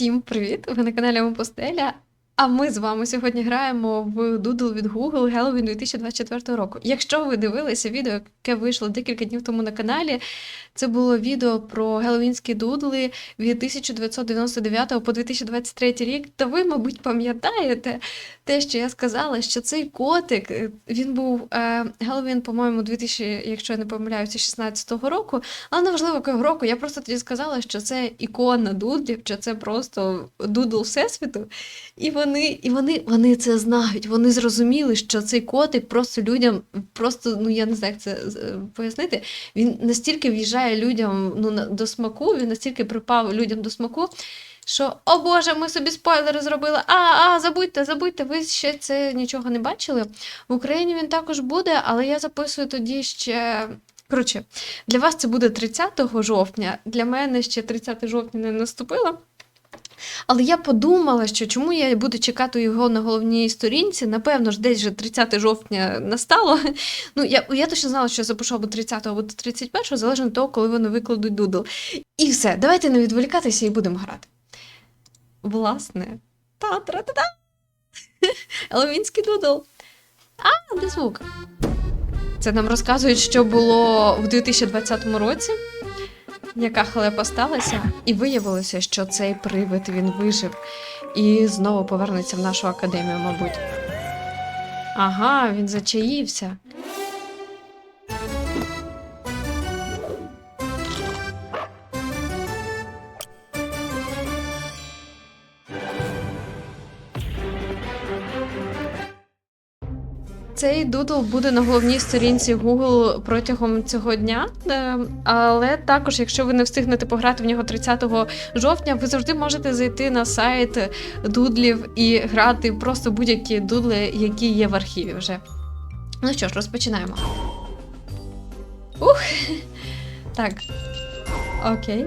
Всім привіт! Ви на каналі Мопостеля. А ми з вами сьогодні граємо в Doodle від Google Halloween 2024 року. Якщо ви дивилися відео, яке вийшло декілька днів тому на каналі, це було відео про геловінські дудли від 1999 по 2023 рік, то ви, мабуть, пам'ятаєте те, що я сказала, що цей котик е, він був Геловін, по-моєму, 2000, якщо я не помиляюся, 16-го року. Але неважливо, якого року. Я просто тоді сказала, що це ікона дудлів, що це просто дудл всесвіту. І вони, і вони, вони це знають. Вони зрозуміли, що цей котик просто людям, просто ну я не знаю, як це е, пояснити. Він настільки в'їжджає людям ну, до смаку, він настільки припав людям до смаку. Що, о Боже, ми собі спойлери зробили. А, а, забудьте, забудьте, ви ще це нічого не бачили. В Україні він також буде, але я записую тоді ще. Коротше, для вас це буде 30 жовтня, для мене ще 30 жовтня не наступило. Але я подумала, що чому я буду чекати його на головній сторінці. Напевно ж, десь вже 30 жовтня настало. Ну, я, я точно знала, що я запишу або 30 або 31, залежно від того, коли вони викладуть дудл. І все, давайте не відволікатися і будемо грати. Власне, та-тра-та-та. Еловінський дудл. А, де звук? Це нам розказують, що було в 2020 році яка халепа сталася, і виявилося, що цей привид він вижив і знову повернеться в нашу академію, мабуть. Ага, він зачаївся. Цей дудл буде на головній сторінці Google протягом цього дня. е, Але також, якщо ви не встигнете пограти в нього 30 жовтня, ви завжди можете зайти на сайт дудлів і грати просто будь-які дудли, які є в архіві вже. Ну що ж, розпочинаємо. Ух! Так. Окей.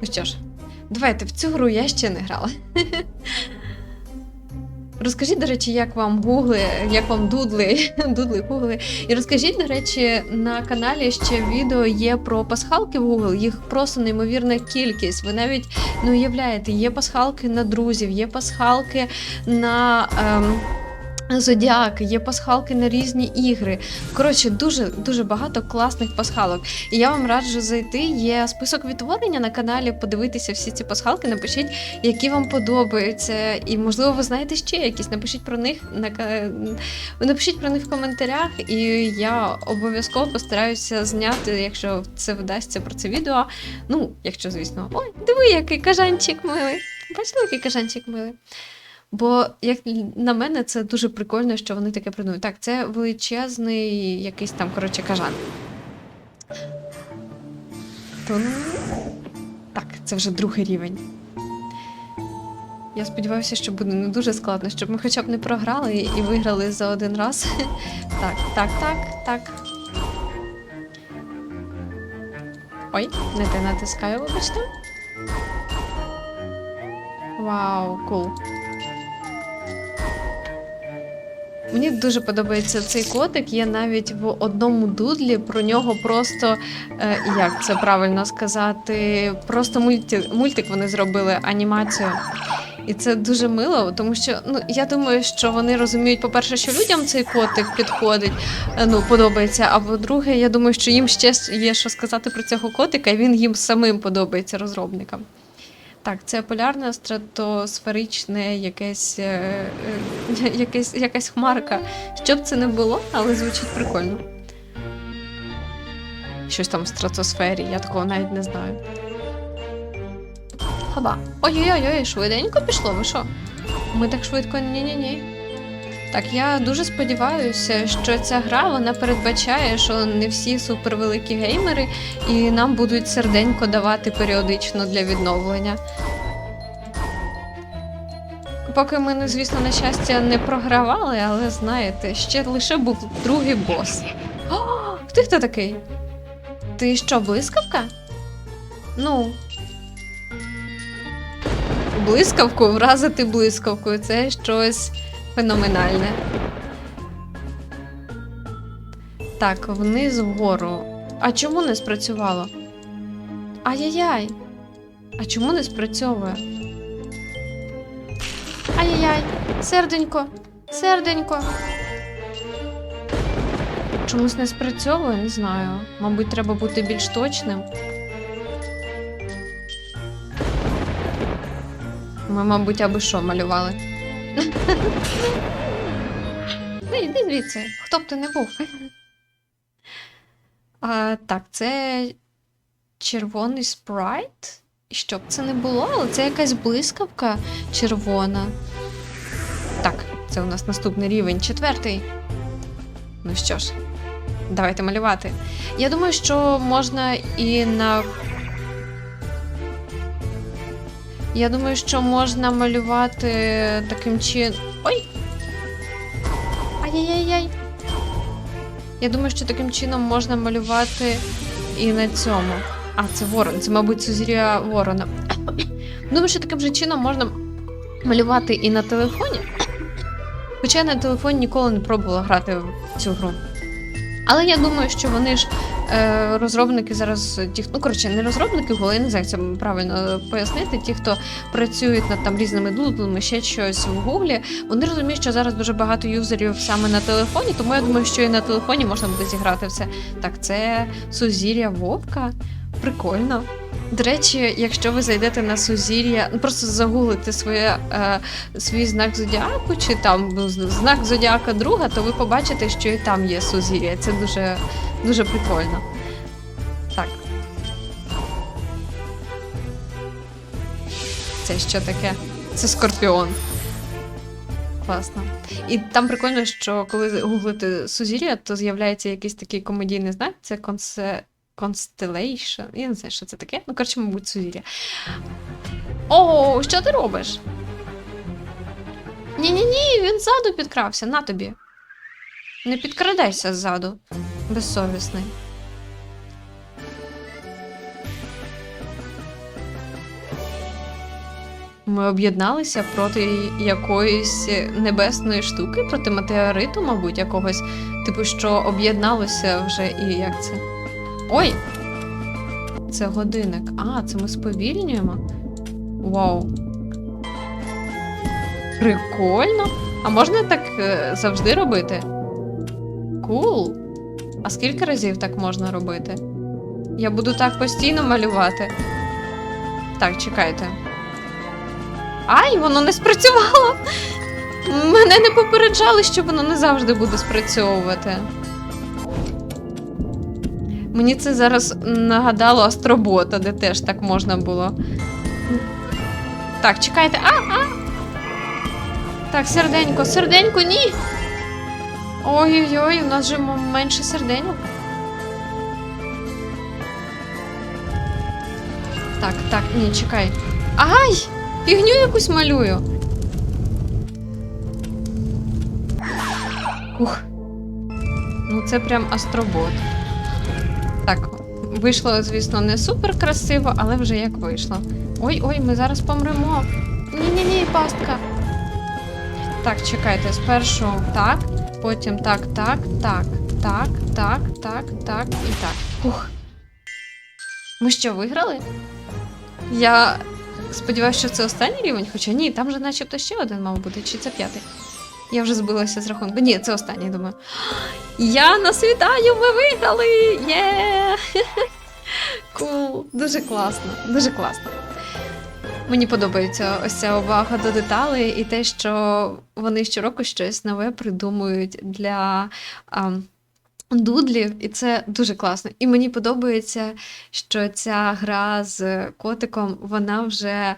Ну що ж, давайте в цю гру я ще не грала. Розкажіть, до речі, як вам гугли, як вам дудли, дудли, гугли. І розкажіть, до речі, на каналі ще відео є про пасхалки в Google, їх просто неймовірна кількість. Ви навіть не уявляєте, є пасхалки на друзів, є пасхалки на. Ем... Зодіаки, є пасхалки на різні ігри. Коротше, дуже дуже багато класних пасхалок. І я вам раджу зайти. Є список відтворення на каналі, подивитися всі ці пасхалки. Напишіть, які вам подобаються. І, можливо, ви знаєте ще якісь. Напишіть про них на напишіть про них в коментарях, і я обов'язково постараюся зняти, якщо це вдасться про це відео. Ну, якщо, звісно, ой, диви, який кажанчик милий. Бачили, який кажанчик милий. Бо, як на мене, це дуже прикольно, що вони таке придумують. Так, це величезний якийсь там, коротше, кажан. Тун. Так, це вже другий рівень. Я сподіваюся, що буде не дуже складно, щоб ми хоча б не програли і виграли за один раз. Так, так, так, так. Ой, не те натискаю, вибачте. Вау, кул. Мені дуже подобається цей котик. Є навіть в одному дудлі про нього просто е, як це правильно сказати, просто мультик, мультик вони зробили анімацію. І це дуже мило, тому що ну я думаю, що вони розуміють, по-перше, що людям цей котик підходить, е, ну подобається. А по-друге, я думаю, що їм ще є що сказати про цього котика, і він їм самим подобається розробникам. Так, це полярне стратосферичне якесь, е, е, якесь, якась хмарка. Що б це не було, але звучить прикольно. Щось там в стратосфері, я такого навіть не знаю. Хаба. Ой-ой-ой, швиденько пішло, ви що? Ми так швидко ні-ні-ні. Так, я дуже сподіваюся, що ця гра вона передбачає, що не всі супервеликі геймери, і нам будуть серденько давати періодично для відновлення. Поки ми, ну, звісно, на щастя, не програвали, але знаєте, ще лише був другий бос. О, ти хто такий? Ти що, блискавка? Ну. Блискавку, вразити блискавкою це щось феноменальне. Так, вниз вгору. А чому не спрацювало? Ай-яй-яй. А чому не спрацьовує? Ай-яй-яй, серденько, серденько. Чомусь не спрацьовує, не знаю. Мабуть, треба бути більш точним. Ми, мабуть, аби що малювали. Ну, йди звідси, хто б ти не був. А, так, це червоний спрайт. І що б це не було, але це якась блискавка червона. Так, це у нас наступний рівень, четвертий. Ну що ж, давайте малювати. Я думаю, що можна і на. Я думаю, що можна малювати таким чином. Ой! Ай-яй-яй-яй. Я думаю, що таким чином можна малювати і на цьому. А, це ворон, це, мабуть, сузір'я ворона. Думаю, що таким же чином можна малювати і на телефоні. Хоча я на телефоні ніколи не пробувала грати в цю гру. Але я думаю, що вони ж розробники зараз, ті, ну коротше, не розробники, голи я не знаю, як це правильно пояснити. Ті, хто працюють над там різними дудлами, ще щось в гуглі, вони розуміють, що зараз дуже багато юзерів саме на телефоні, тому я думаю, що і на телефоні можна буде зіграти все. Так, це сузір'я Вовка. Прикольно. До речі, якщо ви зайдете на сузір'я, ну просто загуглите своє, е, свій знак зодіаку, чи там ну, знак зодіака друга, то ви побачите, що і там є сузір'я. Це дуже, дуже прикольно. Так. Це що таке? Це скорпіон. Класно. І там прикольно, що коли гуглите сузір'я, то з'являється якийсь такий комедійний знак, це консе. Constellation. Я не знаю, що це таке. Ну, коротше, мабуть, сузір'я. О, що ти робиш? Ні-ні-ні, він ззаду підкрався, на тобі. Не підкрадайся ззаду. Безсовісний. Ми об'єдналися проти якоїсь небесної штуки, проти метеориту, мабуть, якогось. Типу, що об'єдналося вже і як це? Ой! Це годинник. А, це ми сповільнюємо. Вау. Прикольно. А можна так е, завжди робити? Кул. А скільки разів так можна робити? Я буду так постійно малювати. Так, чекайте. Ай, воно не спрацювало! Мене не попереджали, що воно не завжди буде спрацьовувати. Мені це зараз нагадало Астробота, де теж так можна було. Так, чекайте. А, а! Так, серденько, серденько, ні. Ой-ой-ой, у нас же менше серденьок. Так, так, ні, чекай. Ай! Фігню якусь малюю. Ух. Ну, це прям астробот. Так, вийшло, звісно, не супер красиво, але вже як вийшло. Ой-ой, ми зараз помремо. Ні-ні-ні, пастка. Так, чекайте, спершу так, потім так, так, так, так, так, так, так і так. Ух. Ми що, виграли? Я сподіваюся, що це останній рівень, хоча ні, там же начебто ще один мав бути, чи це п'ятий. Я вже збилася з рахунку. Ні, це останній, думаю. Я нас вітаю, ми виграли! Є! Кул, дуже класно, дуже класно. Мені подобається ось ця увага до деталей і те, що вони щороку щось нове придумують для а, дудлів, і це дуже класно. І мені подобається, що ця гра з котиком, вона вже.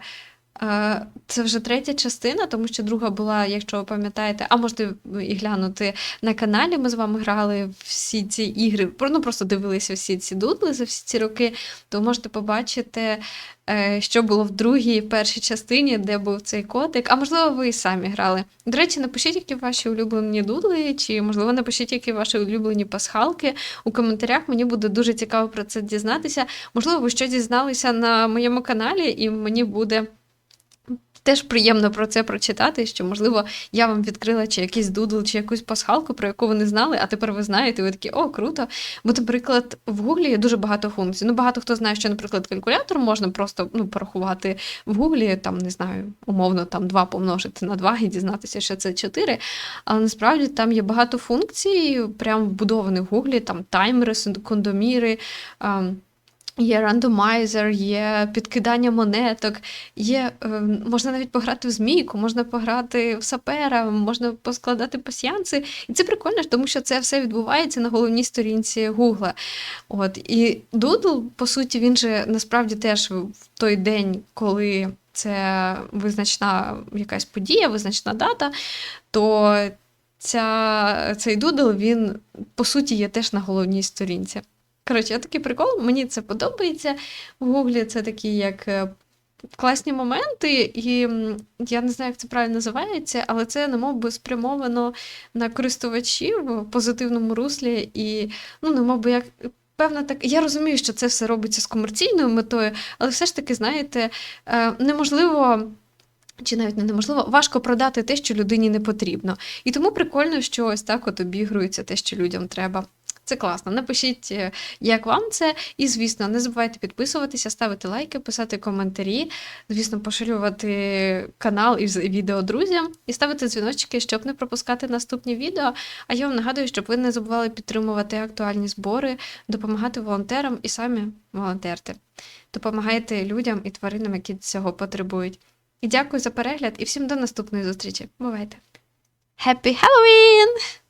Це вже третя частина, тому що друга була, якщо ви пам'ятаєте, а можете і глянути на каналі. Ми з вами грали всі ці ігри, ну просто дивилися всі ці дудли за всі ці роки, то можете побачити, е, що було в другій першій частині, де був цей котик. А можливо, ви і самі грали. До речі, напишіть, які ваші улюблені дудли, чи можливо напишіть, які ваші улюблені пасхалки у коментарях. Мені буде дуже цікаво про це дізнатися. Можливо, ви щось дізналися на моєму каналі, і мені буде Теж приємно про це прочитати, що, можливо, я вам відкрила чи якийсь дудл, чи якусь пасхалку, про яку ви не знали, а тепер ви знаєте, і ви такі, о, круто. Бо, наприклад, в Гуглі є дуже багато функцій. Ну, багато хто знає, що, наприклад, калькулятор можна просто ну, порахувати в Гуглі, там, не знаю, умовно, там 2 помножити на 2 і дізнатися, що це 4. Але насправді там є багато функцій, прям вбудованих в Гуглі, там таймери, секундоміри. Є рандомайзер, є підкидання монеток, є, е, можна навіть пограти в змійку, можна пограти в сапера, можна поскладати пасіянси. І це прикольно, тому що це все відбувається на головній сторінці Гугла. От. І Doodle, по суті, він же насправді теж в той день, коли це визначна якась подія, визначна дата, то ця, цей Doodle, він по суті є теж на головній сторінці. Коротше, я такий прикол, мені це подобається. В Гуглі це такі як е, класні моменти, і я не знаю, як це правильно називається, але це немов би спрямовано на користувачів в позитивному руслі, і ну, немов би як. Певно, так я розумію, що це все робиться з комерційною метою, але все ж таки, знаєте, е, неможливо. Чи навіть не неможливо, важко продати те, що людині не потрібно. І тому прикольно, що ось так от обігрується те, що людям треба. Це класно. Напишіть, е, як вам це. І, звісно, не забувайте підписуватися, ставити лайки, писати коментарі, звісно, поширювати канал і відео друзям, і ставити дзвіночки, щоб не пропускати наступні відео. А я вам нагадую, щоб ви не забували підтримувати актуальні збори, допомагати волонтерам і самі волонтерте. Допомагайте людям і тваринам, які цього потребують. І дякую за перегляд, і всім до наступної зустрічі. Бувайте! Happy Halloween!